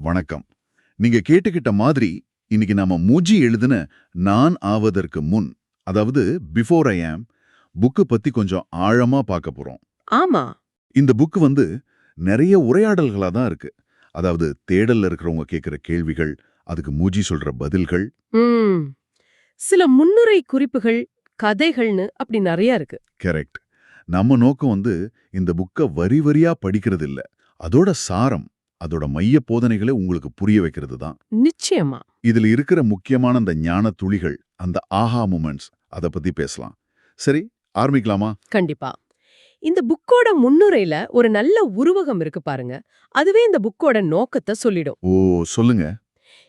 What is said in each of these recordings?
வணக்கம். நீங்க கேட்டுக்கிட்ட மாதிரி இன்னைக்கு நாம மூஜி எழுதுன நான் ஆவதற்கு முன் அதாவது பிஃபோர் ஐ ஆம் புக்கு பத்தி கொஞ்சம் ஆழமா பார்க்க போறோம். ஆமா. இந்த புக்கு வந்து நிறைய உரையாடல்களா தான் இருக்கு. அதாவது தேடல்ல இருக்கிறவங்க கேட்கிற கேள்விகள் அதுக்கு மூஜி சொல்ற பதில்கள். சில முன்னுரை குறிப்புகள் கதைகள்னு அப்படி நிறைய இருக்கு. கரெக்ட் நம்ம நோக்கம் வந்து இந்த புக்கை வரி வரியா படிக்கிறது இல்ல அதோட சாரம் அதோட மைய போதனைகளை உங்களுக்கு புரிய வைக்கிறது தான் நிச்சயமா. இதுல இருக்கிற முக்கியமான அந்த ஞான துளிகள் அந்த ஆஹா மூமெண்ட்ஸ் அத பத்தி பேசலாம். சரி ஆரம்பிக்கலாமா? கண்டிப்பா. இந்த புக்கோட முன்னுரையில ஒரு நல்ல உருவகம் இருக்கு பாருங்க. அதுவே இந்த புக்கோட நோக்கத்தை சொல்லிடும். ஓ சொல்லுங்க.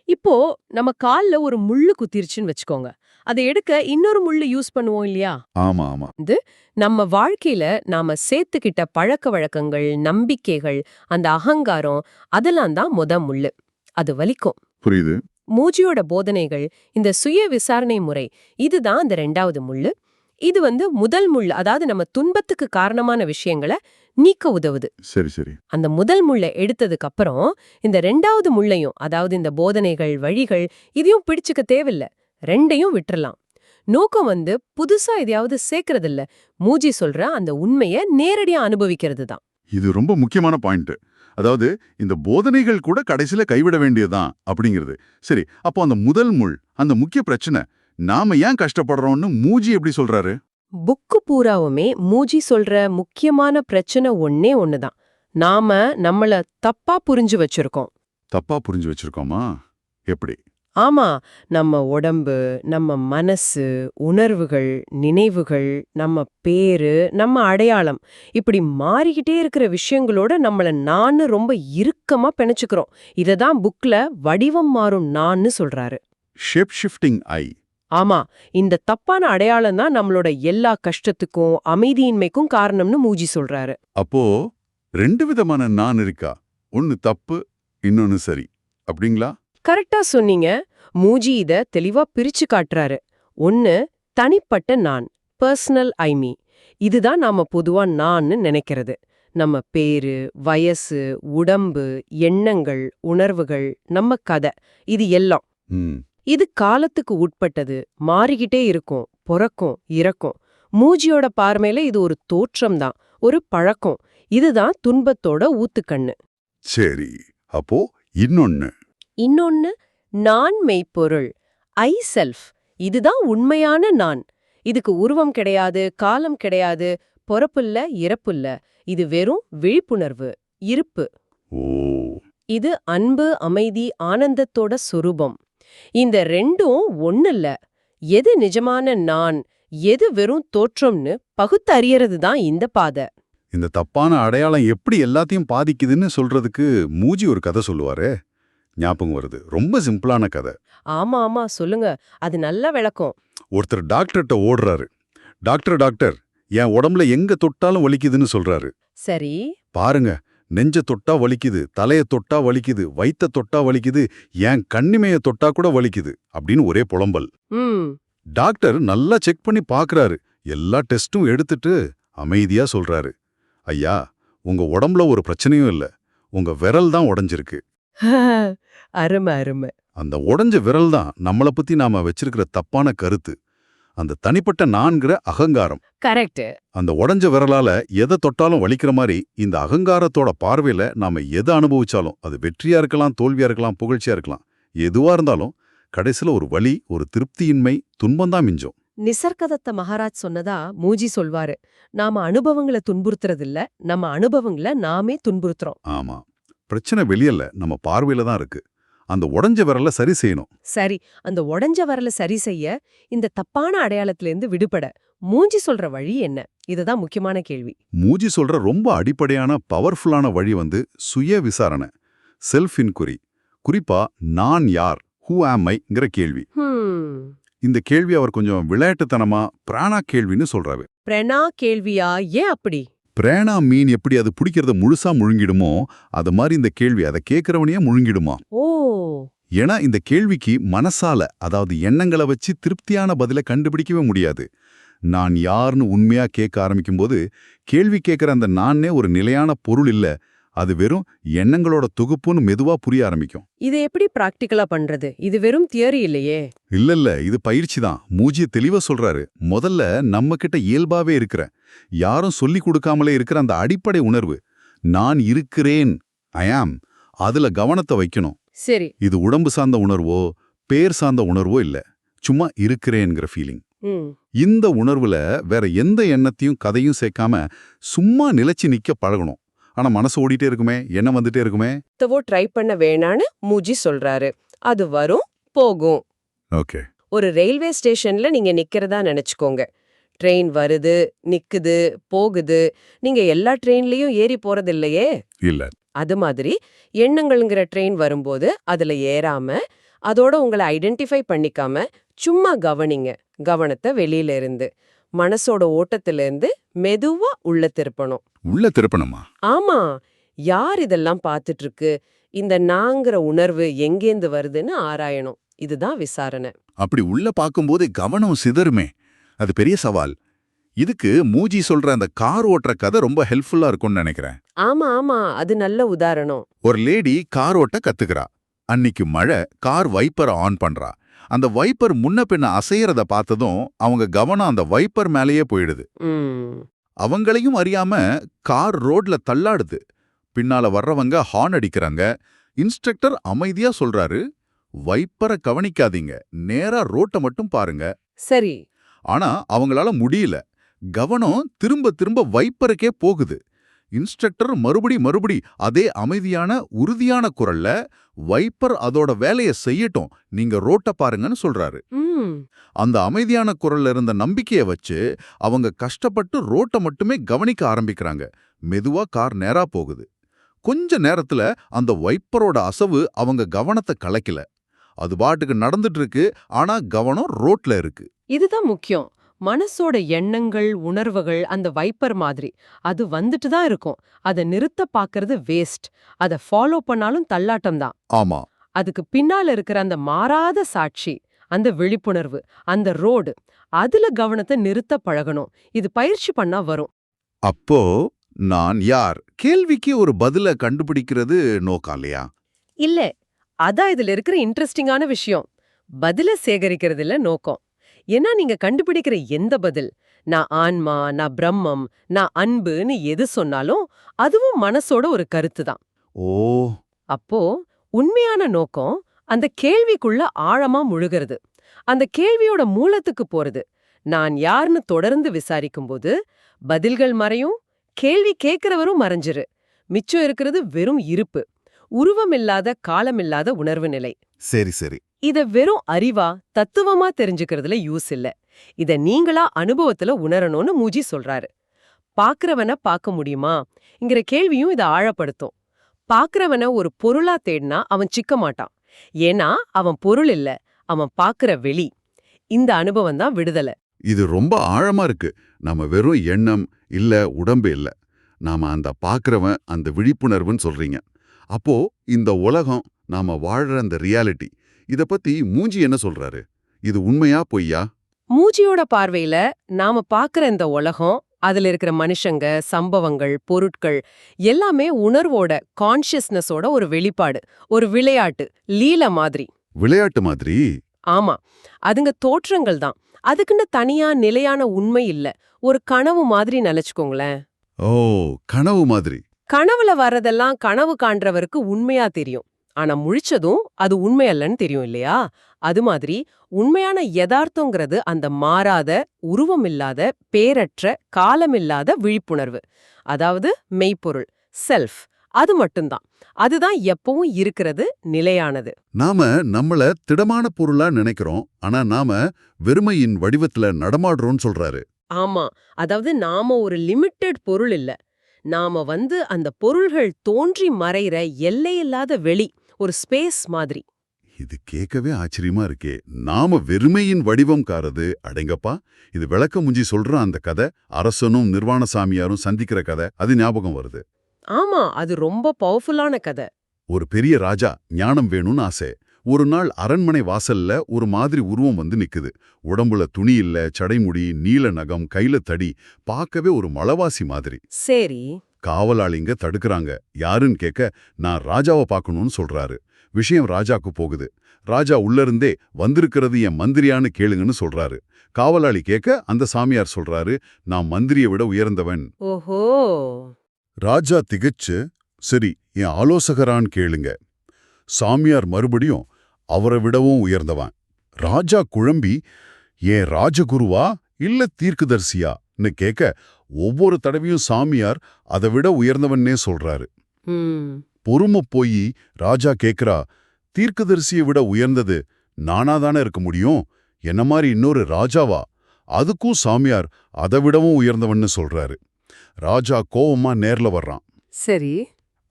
இப்போ நம்ம கால்ல ஒரு முள்ளு குத்திருச்சுன்னு வச்சுக்கோங்க. அதை எடுக்க இன்னொரு முள்ளு யூஸ் பண்ணுவோம் இல்லையா? ஆமா ஆமா. நம்ம வாழ்க்கையில நாம சேர்த்துக்கிட்ட பழக்க வழக்கங்கள் நம்பிக்கைகள் அந்த அகங்காரம் அதெல்லாம் தான் முத முள்ளு. அது வலிக்கும். புரியுது. மூஜியோட போதனைகள் இந்த சுய விசாரணை முறை இதுதான் அந்த ரெண்டாவது முள்ளு. இது வந்து முதல் முள்ளு அதாவது நம்ம துன்பத்துக்கு காரணமான விஷயங்களை நீக்க உதவுது. சரி சரி. அந்த முதல் முள்ளை எடுத்ததுக்கு அப்புறம் இந்த ரெண்டாவது முள்ளையும் அதாவது இந்த போதனைகள் வழிகள் இதையும் பிடிச்சுக்க தேவையில்ல. ரெண்டையும் விட்டுறலாம். நோக்கம் வந்து புதுசா எதையாவது சேர்க்கறதில்ல. மூஜி சொல்ற அந்த உண்மைய நேரடியா அனுபவிக்கிறது தான். இது ரொம்ப முக்கியமான பாயிண்ட் அதாவது இந்த போதனைகள் கூட கடைசியில கைவிட வேண்டியதுதான் அப்படிங்கிறது. சரி அப்போ அந்த முதல் முள் அந்த முக்கிய பிரச்சனை நாம ஏன் கஷ்டப்படுறோம்னு மூஜி எப்படி சொல்றாரு? புக்கு பூராவுமே மூஜி சொல்ற முக்கியமான பிரச்சனை ஒன்னே ஒண்ணுதான். நாம நம்மள தப்பா புரிஞ்சு வச்சிருக்கோம். தப்பா புரிஞ்சு வச்சிருக்கோமா? எப்படி? ஆமா நம்ம உடம்பு நம்ம மனசு உணர்வுகள் நினைவுகள் நம்ம பேரு நம்ம அடையாளம் இப்படி மாறிக்கிட்டே இருக்கிற விஷயங்களோட நம்மள நான்னு ரொம்ப இறுக்கமா பிணைச்சுக்கிறோம். இததான் புக்ல வடிவம் மாறும் நான்னு சொல்றாரு. ஷேப் ஷிஃப்டிங் ஐ ஆமா இந்த தப்பான அடையாளம் தான் நம்மளோட எல்லா கஷ்டத்துக்கும் அமைதியின்மைக்கும் காரணம்னு மூஜி சொல்றாரு. அப்போ ரெண்டு விதமான நான் இருக்கா? ஒன்னு தப்பு இன்னொன்னு சரி. அப்படிங்களா? கரெக்டா சொன்னீங்க. மூஜி இத தெளிவா பிரிச்சு காட்டுறாரு. ஒன்னு தனிப்பட்ட நான் பர்சனல் ஐமி இதுதான் நாம பொதுவா நான்னு நினைக்கிறது. நம்ம பேரு வயசு உடம்பு எண்ணங்கள் உணர்வுகள் நம்ம கதை. இது எல்லாம். இது காலத்துக்கு உட்பட்டது. மாறிக்கிட்டே இருக்கும். பொறக்கும் இறக்கும். மூஜியோட பார்மையில இது ஒரு தோற்றம்தான் ஒரு பழக்கம். இதுதான் துன்பத்தோட ஊத்துக்கண்ணு. சரி. அப்போ இன்னொன்னு. இன்னொன்னு நான் மெய்ப்பொருள் ஐ செல்ஃப் இதுதான் உண்மையான நான். இதுக்கு உருவம் கிடையாது காலம் கிடையாது பொறப்புல்ல இறப்புல்ல. இது வெறும் விழிப்புணர்வு இருப்பு. இது அன்பு அமைதி ஆனந்தத்தோட சுரூபம். இந்த ரெண்டும் ஒண்ணுல்ல. எது நிஜமான நான் எது வெறும் தோற்றம்னு பகுத்தறியறது தான் இந்த பாதை. இந்த தப்பான அடையாளம் எப்படி எல்லாத்தையும் பாதிக்குதுன்னு சொல்றதுக்கு மூஜி ஒரு கதை சொல்லுவாரே. ஞாபகம் வருது. ரொம்ப சிம்பிளான கதை. ஆமா ஆமா. சொல்லுங்க. அது நல்ல விளக்கம். ஒருத்தர் டாக்டர்கிட்ட ஓடுறாரு. டாக்டர் டாக்டர் என் உடம்புல எங்க தொட்டாலும் வலிக்குதுன்னு சொல்றாரு. சரி. பாருங்க. நெஞ்ச தொட்டா வலிக்குது தலைய தொட்டா வலிக்குது வயித்த தொட்டா வலிக்குது என் கண்ணிமைய தொட்டா கூட வலிக்குது அப்படின்னு ஒரே புலம்பல். டாக்டர் நல்லா செக் பண்ணி பார்க்கறாரு எல்லா டெஸ்டும் எடுத்துட்டு அமைதியா சொல்றாரு. ஐயா உங்க உடம்புல ஒரு பிரச்சனையும் இல்ல. உங்க விரல் தான் உடைஞ்சிருக்கு. அருமை அருமை. அந்த உடைஞ்ச விரல் தான் நம்மள பத்தி நாம வச்சிருக்கிற தப்பான கருத்து. அந்த தனிப்பட்ட நான்கிற அகங்காரம். கரெக்ட் அந்த உடைஞ்ச விரலால எதை தொட்டாலும் வலிக்கிற மாதிரி இந்த அகங்காரத்தோட பார்வையில நாம எதை அனுபவிச்சாலும் அது வெற்றியா இருக்கலாம் தோல்வியா இருக்கலாம் புகழ்ச்சியா இருக்கலாம் எதுவா இருந்தாலும் கடைசில ஒரு வலி ஒரு திருப்தியின்மை துன்பம்தான் மிஞ்சும். நிசர்கதத்த மகாராஜ் சொன்னதா மூஜி சொல்வாரு. நாம அனுபவங்களை துன்புறுத்துறதில்ல நம்ம அனுபவங்களை நாமே துன்புறுத்துறோம். ஆமா. பிரச்சனை வெளியல்ல நம்ம பார்வையில தான் இருக்கு. அந்த உடைஞ்ச விரல சரி செய்யணும். சரி அந்த உடைஞ்ச வரல சரி செய்ய இந்த தப்பான அடையாளத்திலிருந்து விடுபட மூஞ்சி சொல்ற வழி என்ன? இதுதான் முக்கியமான கேள்வி. மூஜி சொல்ற ரொம்ப அடிப்படையான பவர்ஃபுல்லான வழி வந்து சுய விசாரணை செல்ஃப் இன்குரி குறிப்பா நான் யார்? ஹூ ஆம் ஐங்கிற கேள்வி. இந்த கேள்வி அவர் கொஞ்சம் விளையாட்டுத்தனமா பிராணா கேள்வின்னு சொல்றாரு. பிரணா கேள்வியா? ஏன் அப்படி? பிரேனா மீன் எப்படி அது பிடிக்கிறத முழுசா முழுங்கிடுமோ அது மாதிரி இந்த கேள்வி அதை கேட்கறவனையே முழுங்கிடுமா? ஓ. ஏன்னா இந்த கேள்விக்கு மனசால அதாவது எண்ணங்களை வச்சு திருப்தியான பதிலை கண்டுபிடிக்கவே முடியாது. நான் யார்னு உண்மையா கேட்க ஆரம்பிக்கும்போது கேள்வி கேட்கிற அந்த நானே ஒரு நிலையான பொருள் இல்ல. அது வெறும் எண்ணங்களோட தொகுப்புன்னு மெதுவா புரிய ஆரம்பிக்கும். இதை எப்படி பிராக்டிக்கலா பண்றது? இது வெறும் தியரி இல்லையே. இல்ல இல்ல இது பயிற்சி தான். மூஜிய தெளிவா சொல்றாரு. முதல்ல நம்ம கிட்ட இயல்பாவே இருக்கிற யாரும் சொல்லி கொடுக்காமலே இருக்கிற அந்த அடிப்படை உணர்வு நான் இருக்கிறேன் ஐ ஆம் அதுல கவனத்தை வைக்கணும். சரி. இது உடம்பு சார்ந்த உணர்வோ பேர் சார்ந்த உணர்வோ இல்ல. சும்மா இருக்கிறேங்கிற ஃபீலிங் இந்த உணர்வுல வேற எந்த எண்ணத்தையும் கதையும் சேர்க்காம சும்மா நிலைச்சு நிக்க பழகணும். ஆனா மனசு ஓடிட்டே இருக்குமே எண்ணம் வந்துட்டே இருக்குமே? தவோ ட்ரை பண்ண வேணான்னு மூஜி சொல்றாரு. அது வரும் போகும். ஓகே. ஒரு ரயில்வே ஸ்டேஷன்ல நீங்க நிக்கிறதா நினைச்சுக்கோங்க. ட்ரெயின் வருது நிக்குது போகுது. நீங்க எல்லா ட்ரெயின்லயும் ஏறி போறது இல்லையே இல்ல. அது மாதிரி எண்ணங்கள்ங்கிற ட்ரெயின் வரும்போது அதுல ஏறாம அதோட உங்களை ஐடென்டிஃபை பண்ணிக்காம சும்மா கவனிங்க. கவனத்தை வெளியில இருந்து. மனசோட ஓட்டத்துல இருந்து மெதுவா உள்ள திருப்பணும். உள்ள திருப்பணுமா? ஆமா. யார் இதெல்லாம் பார்த்துட்டு இருக்கு இந்த நாங்கிற உணர்வு எங்கேந்து வருதுன்னு ஆராயணும். இதுதான் விசாரணை. அப்படி உள்ள பார்க்கும்போது கவனம் சிதறுமே. அது பெரிய சவால். இதுக்கு மூஜி சொல்ற அந்த கார் ஓட்டுற கதை ரொம்ப ஹெல்ப்ஃபுல்லா இருக்கும்னு நினைக்கிறேன். ஆமா ஆமா. அது நல்ல உதாரணம். ஒரு லேடி கார் ஓட்ட கத்துக்கிறா. அன்னிக்கு மழை கார் வைப்பரை ஆன் பண்றா. அந்த வைப்பர் முன்ன பின்ன அசையறத பார்த்ததும் அவங்க கவனம் அந்த வைப்பர் மேலேயே போயிடுது. அவங்களையும் அறியாம கார் ரோட்ல தள்ளாடுது. பின்னால வர்றவங்க ஹார்ன் அடிக்கிறாங்க. இன்ஸ்ட்ரக்டர் அமைதியா சொல்றாரு வைப்பரை கவனிக்காதீங்க. நேரா ரோட்டை மட்டும் பாருங்க. சரி. ஆனா அவங்களால முடியல. கவனம் திரும்ப திரும்ப வைப்பருக்கே போகுது. இன்ஸ்ட்ரக்டர் மறுபடி மறுபடி அதே அமைதியான உறுதியான குரல்ல வைப்பர் அதோட வேலையை செய்யட்டும். நீங்க ரோட்ட பாருங்கன்னு சொல்றாரு. அந்த அமைதியான குரல்ல இருந்த நம்பிக்கைய வச்சு அவங்க கஷ்டப்பட்டு ரோட்ட மட்டுமே கவனிக்க ஆரம்பிக்கிறாங்க. மெதுவா கார் நேரா போகுது. கொஞ்ச நேரத்துல அந்த வைப்பரோட அசவு அவங்க கவனத்தை கலைக்கல. அது பாட்டுக்கு நடந்துட்டு இருக்கு. ஆனா கவனம் ரோட்ல இருக்கு. இதுதான் முக்கியம். மனசோட எண்ணங்கள் உணர்வுகள் அந்த வைப்பர் மாதிரி. அது வந்துட்டு தான் இருக்கும். அதை நிறுத்த பாக்குறது வேஸ்ட் அதை ஃபாலோ பண்ணாலும் தள்ளாட்டம் தான். ஆமா. அதுக்கு பின்னால இருக்கிற அந்த மாறாத சாட்சி அந்த விழிப்புணர்வு அந்த ரோடு அதுல கவனத்தை நிறுத்த பழகணும். இது பயிற்சி பண்ணா வரும். அப்போ நான் யார்? கேள்விக்கு ஒரு பதில கண்டுபிடிக்கிறது நோக்கம் இல்லையா? இல்ல. அதான் இதுல இருக்கிற இன்ட்ரெஸ்டிங்கான விஷயம். பதில சேகரிக்கிறதுல நோக்கம். ஏன்னா நீங்க கண்டுபிடிக்கிற எந்த பதில்? நான் ஆன்மா நான் பிரம்மம் நான் அன்புன்னு எது சொன்னாலும் அதுவும் மனசோட ஒரு கருத்து தான். ஓ. அப்போ உண்மையான நோக்கம் அந்த கேள்விக்குள்ள ஆழமா முழுகிறது. அந்த கேள்வியோட மூலத்துக்கு போறது. நான் யார்னு தொடர்ந்து விசாரிக்கும்போது பதில்கள் மறையும் கேள்வி கேட்கிறவரும் மறைஞ்சிரு. மிச்சம் இருக்கிறது வெறும் இருப்பு. உருவமில்லாத காலமில்லாத உணர்வு நிலை. சரி சரி. இத வெறும் அறிவா தத்துவமா தெரிஞ்சுக்கிறதுல யூஸ் இல்ல. இத நீங்களா அனுபவத்துல உணரணும்னு மூஜி சொல்றாரு. பாக்குறவன பார்க்க முடியுமா? இங்கிற கேள்வியும் இத ஆழப்படுத்தும். பாக்குறவன ஒரு பொருளா தேடினா அவன் சிக்க மாட்டான். ஏன்னா அவன் பொருள் இல்ல அவன் பாக்குற வெளி. இந்த அனுபவம் தான் விடுதலை. இது ரொம்ப ஆழமா இருக்கு. நம்ம வெறும் எண்ணம் இல்ல உடம்பு இல்ல. நாம அந்த பாக்குறவன் அந்த விழிப்புணர்வுன்னு சொல்றீங்க. அப்போ இந்த உலகம் நாம வாழ்ற அந்த ரியாலிட்டி இத பத்தி மூஞ்சி என்ன சொல்றாரு? இது உண்மையா பொய்யா? மூஜியோட பார்வையில நாம பாக்குற இந்த உலகம் அதுல இருக்கிற மனுஷங்க சம்பவங்கள் பொருட்கள் எல்லாமே உணர்வோட கான்ஷியஸ்னஸோட ஒரு வெளிப்பாடு ஒரு விளையாட்டு லீல மாதிரி. விளையாட்டு மாதிரி? ஆமா. அதுங்க தோற்றங்கள் தான். அதுக்குன்னு தனியா நிலையான உண்மை இல்ல. ஒரு கனவு மாதிரி நினைச்சுக்கோங்களேன். ஓ கனவு மாதிரி. கனவுல வர்றதெல்லாம் கனவு காண்றவருக்கு உண்மையா தெரியும். ஆனா முழிச்சதும் அது உண்மை அல்லன்னு தெரியும் இல்லையா? அது மாதிரி உண்மையான யதார்த்தங்கிறது அந்த மாறாத உருவமில்லாத பேரற்ற காலமில்லாத விழிப்புணர்வு. அதாவது மெய்ப்பொருள் செல்ஃப் அது மட்டும்தான். அதுதான் எப்பவும் இருக்கிறது நிலையானது. நாம நம்மள திடமான பொருளா நினைக்கிறோம். ஆனா நாம வெறுமையின் வடிவத்துல நடமாடுறோம்னு சொல்றாரு. ஆமா. அதாவது நாம ஒரு லிமிட்டெட் பொருள் இல்ல. நாம வந்து அந்த பொருள்கள் தோன்றி மறைகிற எல்லையில்லாத வெளி ஒரு ஸ்பேஸ் மாதிரி. இது கேட்கவே ஆச்சரியமா இருக்கே. நாம வெறுமையின் வடிவம் காரது அடங்கப்பா. இது விளக்க முஞ்சி சொல்ற அந்த கதை அரசனும் நிர்வாண சாமியாரும் சந்திக்கிற கதை அது ஞாபகம் வருது. ஆமா அது ரொம்ப பவர்ஃபுல்லான கதை. ஒரு பெரிய ராஜா ஞானம் வேணும்னு ஆசை. ஒரு நாள் அரண்மனை வாசல்ல ஒரு மாதிரி உருவம் வந்து நிக்குது. உடம்புல துணி இல்ல சடைமுடி நீல நகம் கையில தடி பார்க்கவே ஒரு மலவாசி மாதிரி. சரி. காவலாளிங்க தடுக்கறாங்க. யாருன்னு கேட்க நான் ராஜாவை பார்க்கணும்னு சொல்றாரு. விஷயம் ராஜாக்கு போகுது. ராஜா உள்ள இருந்தே வந்திருக்கிறது என் மந்திரியான்னு கேளுங்கன்னு சொல்றாரு. காவலாளி கேட்க அந்த சாமியார் சொல்றாரு நான் மந்திரியை விட உயர்ந்தவன். ஓஹோ. ராஜா திகைச்சு சரி என் ஆலோசகரான்னு கேளுங்க. சாமியார் மறுபடியும் அவரை விடவும் உயர்ந்தவன். ராஜா குழம்பி ஏன் ராஜகுருவா இல்ல தீர்க்கதரிசியான்னு கேட்க ஒவ்வொரு தடவையும் சாமியார் அதை விட உயர்ந்தவன்னே சொல்றாரு. பொறுமை போய் ராஜா கேக்குறா தீர்க்கதரிசியை விட உயர்ந்தது நானாதானே இருக்க முடியும்? என்ன மாதிரி இன்னொரு ராஜாவா? அதுக்கும் சாமியார் அதை விடவும் உயர்ந்தவன்னு சொல்றாரு ராஜா கோவமா நேர்ல வர்றான். சரி.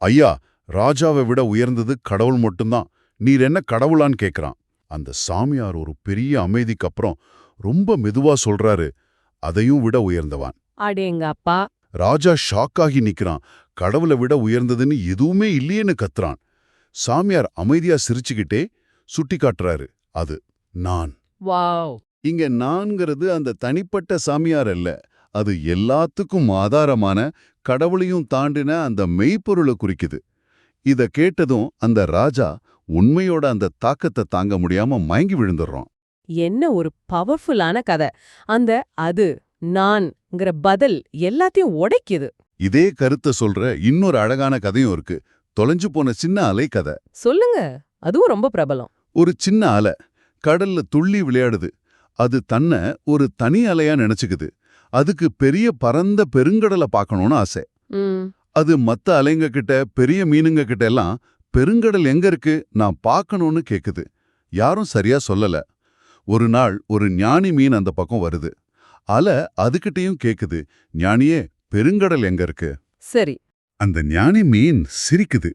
ஐயா ராஜாவை விட உயர்ந்தது கடவுள் மட்டும்தான். நீர் என்ன கடவுளான்னு கேக்குறான். அந்த சாமியார் ஒரு பெரிய அமைதிக்கு அப்புறம் ரொம்ப மெதுவா சொல்றாரு அதையும் விட உயர்ந்தவான். அடேங்க அப்பா. ராஜா ஷாக்காகி நிக்கிறான். கடவுளை விட உயர்ந்ததுன்னு எதுவுமே இல்லையேன்னு கத்துறான். சாமியார் அமைதியா சிரிச்சுக்கிட்டே சுட்டி காட்டுறாரு. அது நான். வாவ். இங்க நான்கிறது அந்த தனிப்பட்ட சாமியார் அல்ல. அது எல்லாத்துக்கும் ஆதாரமான கடவுளையும் தாண்டின அந்த மெய்ப்பொருளை குறிக்குது. இத கேட்டதும் அந்த ராஜா உண்மையோட அந்த தாக்கத்தை தாங்க முடியாம மயங்கி விழுந்துடுறான் என்ன ஒரு பவர்ஃபுல்லான கதை. அந்த அது நான்ங்கிற பதில் எல்லாத்தையும் உடைக்குது. இதே கருத்தை சொல்ற இன்னொரு அழகான கதையும் இருக்கு. தொலைஞ்சு போன சின்ன அலை கதை. சொல்லுங்க. அதுவும் ரொம்ப பிரபலம். ஒரு சின்ன அலை. கடல்ல துள்ளி விளையாடுது. அது தன்னை ஒரு தனி அலையா நினைச்சுக்குது. அதுக்கு பெரிய பரந்த பெருங்கடலை பார்க்கணும்னு ஆசை. அது மத்த அலைங்க கிட்ட பெரிய மீனுங்க கிட்ட எல்லாம் பெருங்கடல் எங்க இருக்கு? நான் பார்க்கணும்னு கேக்குது. யாரும் சரியா சொல்லல. ஒரு நாள் ஒரு ஞானி மீன் அந்த பக்கம் வருது. அலை அதுகிட்டயும் கேக்குது. ஞானியே பெருங்கடல் எங்க இருக்கு? சரி. அந்த ஞானி மீன் சிரிக்குது.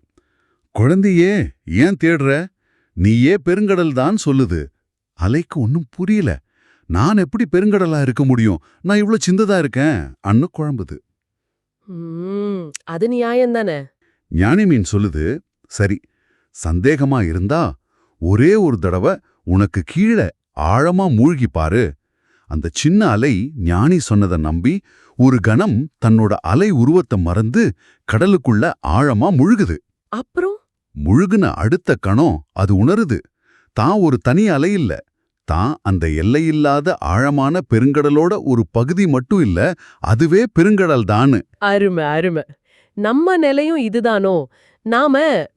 குழந்தையே ஏன் தேடுற? நீயே பெருங்கடல் தான் சொல்லுது. அலைக்கு ஒன்னும் புரியல. நான் எப்படி பெருங்கடலா இருக்க முடியும்? நான் இவ்ளோ சின்னதா இருக்கேன். அன்னு குழம்புது. அது நியாயம் தானே ஞானி மீன் சொல்லுது சரி சந்தேகமா இருந்தா ஒரே ஒரு தடவை உனக்கு கீழே ஆழமா மூழ்கி பாரு. அந்த சின்ன அலை ஞானி சொன்னதை நம்பி ஒரு கணம் தன்னோட அலை உருவத்தை மறந்து கடலுக்குள்ள ஆழமா முழுகுது. அப்புறம்? முழுகுன அடுத்த கணம் அது உணருது. தான் ஒரு தனி அலை இல்ல தான் அந்த எல்லையில்லாத ஆழமான பெருங்கடலோட ஒரு பகுதி மட்டும் இல்ல அதுவே பெருங்கடல் தான்னு. அருமை அருமை. நம்ம நிலையும் இதுதானோ? நாம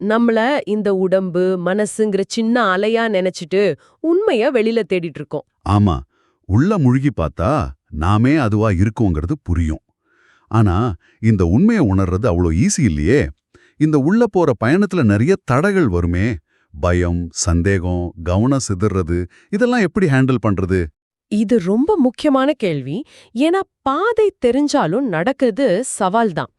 நம்மள இந்த உடம்பு மனசுங்கிற சின்ன அலையா நினைச்சிட்டு உண்மைய வெளியில தேடிட்டு இருக்கோம். ஆமா. உள்ள முழுகி பார்த்தா நாமே அதுவா இருக்கோங்கிறது புரியும். ஆனா இந்த உண்மையை உணர்றது அவ்வளோ ஈஸி இல்லையே. இந்த உள்ள போற பயணத்துல நிறைய தடைகள் வருமே. பயம் சந்தேகம் கவனம் சிதறது இதெல்லாம் எப்படி ஹேண்டில் பண்றது? இது ரொம்ப முக்கியமான கேள்வி. ஏன்னா பாதை தெரிஞ்சாலும் நடக்கிறது சவால் தான்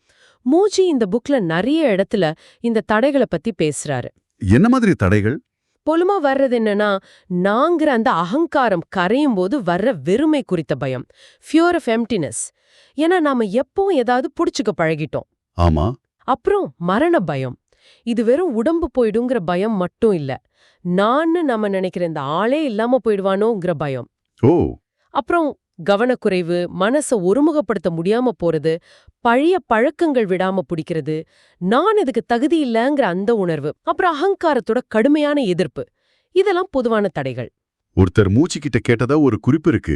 மூஜி இந்த புக்ல நிறைய இடத்துல இந்த தடைகளை பத்தி பேசுறாரு. என்ன மாதிரி தடைகள்? பொலுமா வர்றது என்னன்னா நாங்கிற அந்த அகங்காரம் கரையும் போது வர்ற வெறுமை குறித்த பயம் ஃபியூர் ஆஃப் எம்டினஸ் ஏன்னா நாம எப்பவும் ஏதாவது புடிச்சுக்க பழகிட்டோம். ஆமா. அப்புறம் மரண பயம். இது வெறும் உடம்பு போயிடுங்கிற பயம் மட்டும் இல்ல நான்னு நம்ம நினைக்கிற இந்த ஆளே இல்லாம போயிடுவானோங்கிற பயம். ஓ. அப்புறம் கவனக்குறைவு மனச ஒருமுகப்படுத்த முடியாம போறது பழைய பழக்கங்கள் விடாம பிடிக்கிறது நான் இதுக்கு தகுதி இல்லைங்கிற அந்த உணர்வு அப்புறம் அகங்காரத்தோட கடுமையான எதிர்ப்பு இதெல்லாம் பொதுவான தடைகள். ஒருத்தர் மூச்சுக்கிட்ட கேட்டதா ஒரு குறிப்பு இருக்கு.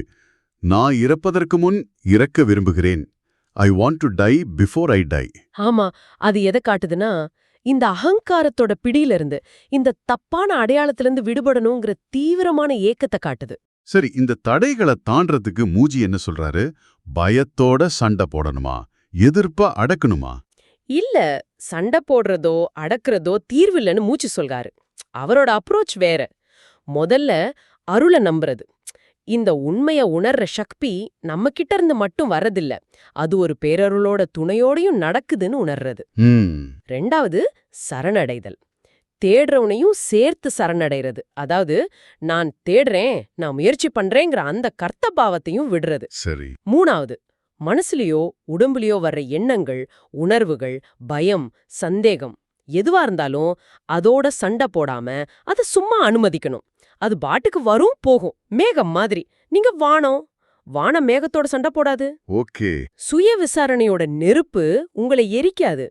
நான் இறப்பதற்கு முன் இறக்க விரும்புகிறேன். I want to die before I die ஆமா அது எதை காட்டுதுன்னா இந்த அகங்காரத்தோட பிடியில இருந்து இந்த தப்பான அடையாளத்திலிருந்து விடுபடணுங்கிற தீவிரமான ஏக்கத்தை காட்டுது. சரி இந்த தடைகளை தாண்டறதுக்கு மூஜி என்ன சொல்றாரு? பயத்தோட சண்டை போடணுமா? எதிர்ப்பா அடக்கணுமா? இல்ல சண்டை போடுறதோ அடக்குறதோ தீர்வில்லைன்னு மூச்சு சொல்றாரு. அவரோட அப்ரோச் வேற. முதல்ல அருளை நம்புறது. இந்த உண்மைய உணர்ற சக்தி நம்ம கிட்ட இருந்து மட்டும் வர்றதில்ல. அது ஒரு பேரருளோட துணையோடையும் நடக்குதுன்னு உணர்றது. ரெண்டாவது சரணடைதல். தேடுறவனையும் சேர்த்து சரணடைறது. அதாவது நான் தேடுறேன் நான் முயற்சி பண்றேங்கிற அந்த கர்த்த பாவத்தையும் விடுறது. சரி. மூணாவது மனசுலயோ உடம்புலயோ வர்ற எண்ணங்கள் உணர்வுகள் பயம் சந்தேகம் எதுவா இருந்தாலும் அதோட சண்டை போடாம அதை சும்மா அனுமதிக்கணும். அது பாட்டுக்கு வரும் போகும். மேகம் மாதிரி. நீங்க வானம். வானம் மேகத்தோட சண்டை போடாது. ஓகே. சுய விசாரணையோட நெருப்பு உங்களை எரிக்காது.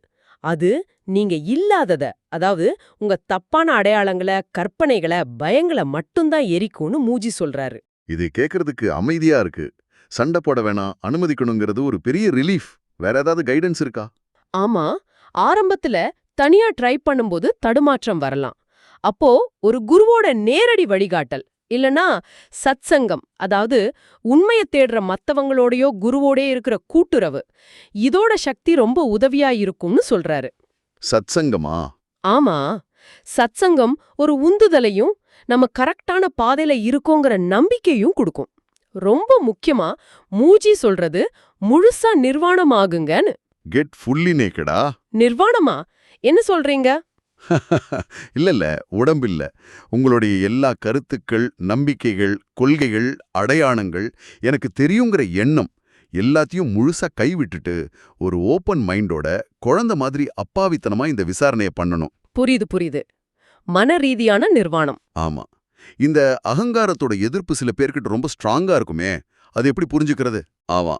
அது நீங்க இல்லாதத அதாவது உங்க தப்பான அடையாளங்களை கற்பனைகளை பயங்களை மட்டும்தான் எரிக்கும்னு மூஜி சொல்றாரு. இது கேக்குறதுக்கு அமைதியா இருக்கு. சண்டை போட வேணாம் அனுமதிக்கணுங்கிறது ஒரு பெரிய ரிலீஃப் வேற ஏதாவது கைடன்ஸ் இருக்கா? ஆமா ஆரம்பத்துல தனியா ட்ரை பண்ணும்போது தடுமாற்றம் வரலாம். அப்போ ஒரு குருவோட நேரடி வழிகாட்டல் இல்லனா சத்சங்கம் அதாவது உண்மையை தேடுற மத்தவங்களோடயோ குருவோடே இருக்கிற கூட்டுறவு இதோட சக்தி ரொம்ப உதவியா இருக்கும்னு சொல்றாரு. சத்சங்கமா? ஆமா. சத்சங்கம் ஒரு உந்துதலையும் நம்ம கரெக்டான பாதையில இருக்கோங்கிற நம்பிக்கையும் கொடுக்கும். ரொம்ப முக்கியமா மூஜி சொல்றது முழுசா நிர்வாணமாகுங்கன்னு. Get fully நேக்கடா நிர்வாணமா? என்ன சொல்றீங்க? இல்ல இல்ல. உடம்பில்ல உங்களுடைய எல்லா கருத்துக்கள் நம்பிக்கைகள் கொள்கைகள் அடையாளங்கள் எனக்கு தெரியுங்கிற எண்ணம் எல்லாத்தையும் முழுசா கைவிட்டுட்டு ஒரு ஓப்பன் மைண்டோட குழந்தை மாதிரி அப்பாவித்தனமா இந்த விசாரணையை பண்ணணும். புரியுது புரியுது. மன ரீதியான நிர்வாணம். ஆமா. இந்த அகங்காரத்தோட எதிர்ப்பு சில பேர்கிட்ட ரொம்ப ஸ்ட்ராங்கா இருக்குமே அது எப்படி புரிஞ்சுக்கிறது? ஆமா.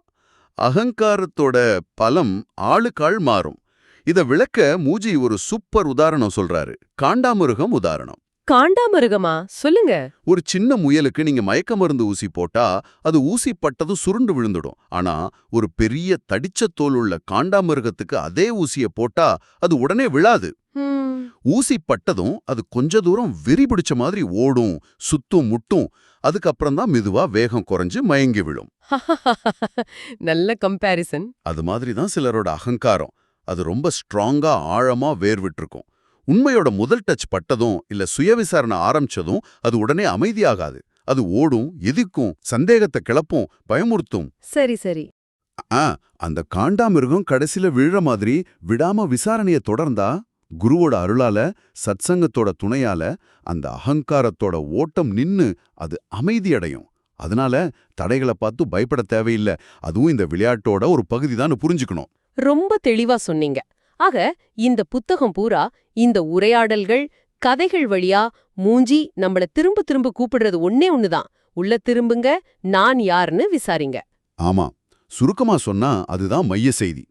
அகங்காரத்தோட பலம் ஆளுக்காள் மாறும். இத விளக்க மூஜி ஒரு சூப்பர் உதாரணம் சொல்றாரு. காண்டாமிருகம் உதாரணம். காண்டாமிருகமா? சொல்லுங்க. ஒரு சின்ன முயலுக்கு நீங்க மயக்க மருந்து ஊசி போட்டா அது ஊசி பட்டதும் சுருண்டு விழுந்துடும். ஆனா ஒரு பெரிய தடிச்ச தோல் உள்ள காண்டாமிருகத்துக்கு அதே ஊசிய போட்டா அது உடனே விழாது. ஊசி பட்டதும் அது கொஞ்ச தூரம் வெறி பிடிச்ச மாதிரி ஓடும் சுத்தும் முட்டும். அதுக்கப்புறம் தான் மெதுவா வேகம் குறைஞ்சு மயங்கி விழும். நல்ல கம்பேரிசன் அது மாதிரி தான் சிலரோட அகங்காரம். அது ரொம்ப ஸ்ட்ராங்கா ஆழமா வேர்விட்டிருக்கும். உண்மையோட முதல் டச் பட்டதும் இல்ல சுயவிசாரணை ஆரம்பிச்சதும் அது உடனே அமைதியாகாது. அது ஓடும் எதிர்க்கும் சந்தேகத்தை கிளப்பும் பயமுறுத்தும். சரி சரி. ஆ அந்த காண்டாமிருகம் கடைசில விழுற மாதிரி விடாம விசாரணைய தொடர்ந்தா குருவோட அருளால சத்சங்கத்தோட துணையால அந்த அகங்காரத்தோட ஓட்டம் நின்னு அது அமைதியடையும். அதனால தடைகளை பார்த்து பயப்பட தேவையில்லை. அதுவும் இந்த விளையாட்டோட ஒரு பகுதி தான் புரிஞ்சுக்கணும். ரொம்ப தெளிவா சொன்னீங்க. ஆக இந்த புத்தகம் பூரா இந்த உரையாடல்கள் கதைகள் வழியா மூஞ்சி நம்மள திரும்ப திரும்ப கூப்பிடுறது ஒன்னே ஒண்ணுதான். உள்ள திரும்புங்க நான் யாருன்னு விசாரிங்க. ஆமா. சுருக்கமா சொன்னா அதுதான் மைய செய்தி.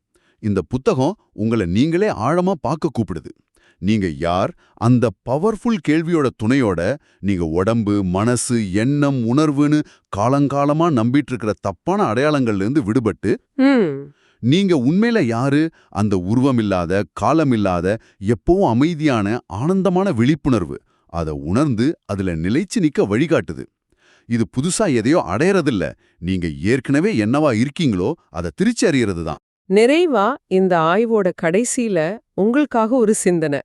இந்த புத்தகம் உங்களை நீங்களே ஆழமா பார்க்க கூப்பிடுது. நீங்க யார் அந்த பவர்ஃபுல் கேள்வியோட துணையோட நீங்க உடம்பு மனசு எண்ணம் உணர்வுன்னு காலங்காலமா நம்பிட்டு இருக்கிற தப்பான அடையாளங்கள்ல இருந்து விடுபட்டு நீங்க உண்மையில யாரு? அந்த உருவமில்லாத காலமில்லாத எப்பவும் அமைதியான ஆனந்தமான விழிப்புணர்வு. அதை உணர்ந்து அதுல நிலைச்சு நிக்க வழிகாட்டுது. இது புதுசா எதையோ அடையறதில்ல. நீங்க ஏற்கனவே என்னவா இருக்கீங்களோ அதை திருச்சி அறியறது தான் நிறைவா இந்த ஆய்வோட கடைசியில உங்களுக்காக ஒரு சிந்தனை.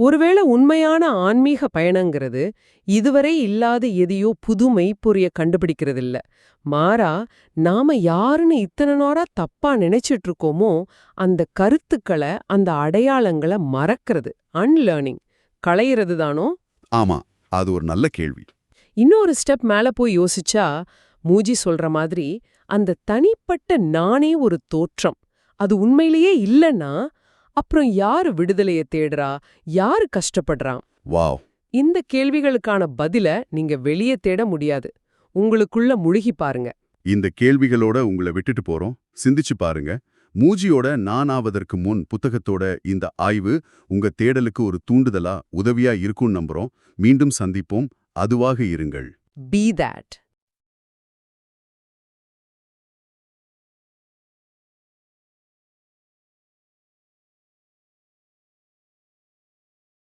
ஒருவேளை உண்மையான ஆன்மீக பயணங்கிறது இதுவரை இல்லாத எதையோ புது மெய்ப்பொறிய கண்டுபிடிக்கிறதில்ல. மாறா நாம யாருன்னு இத்தனை நாளா தப்பா நினைச்சிட்டு இருக்கோமோ அந்த கருத்துக்களை அந்த அடையாளங்களை மறக்கிறது. அன்லேர்னிங் களையிறது தானோ ஆமா அது ஒரு நல்ல கேள்வி. இன்னொரு ஸ்டெப் மேல போய் யோசிச்சா மூஜி சொல்ற மாதிரி அந்த தனிப்பட்ட நானே ஒரு தோற்றம். அது உண்மையிலேயே இல்லைன்னா அப்புறம் யாரு விடுதலைய தேடுறா? யாரு கஷ்டப்படுறான் வாவ். இந்த கேள்விகளுக்கான பதில நீங்க வெளியே தேட முடியாது. உங்களுக்குள்ள முழுகி பாருங்க. இந்த கேள்விகளோட உங்களை விட்டுட்டு போறோம். சிந்திச்சு பாருங்க. மூஜியோட நானாவதற்கு முன் புத்தகத்தோட இந்த ஆய்வு உங்க தேடலுக்கு ஒரு தூண்டுதலா உதவியா இருக்கும்னு நம்புறோம். மீண்டும் சந்திப்போம். அதுவாக இருங்கள். Be that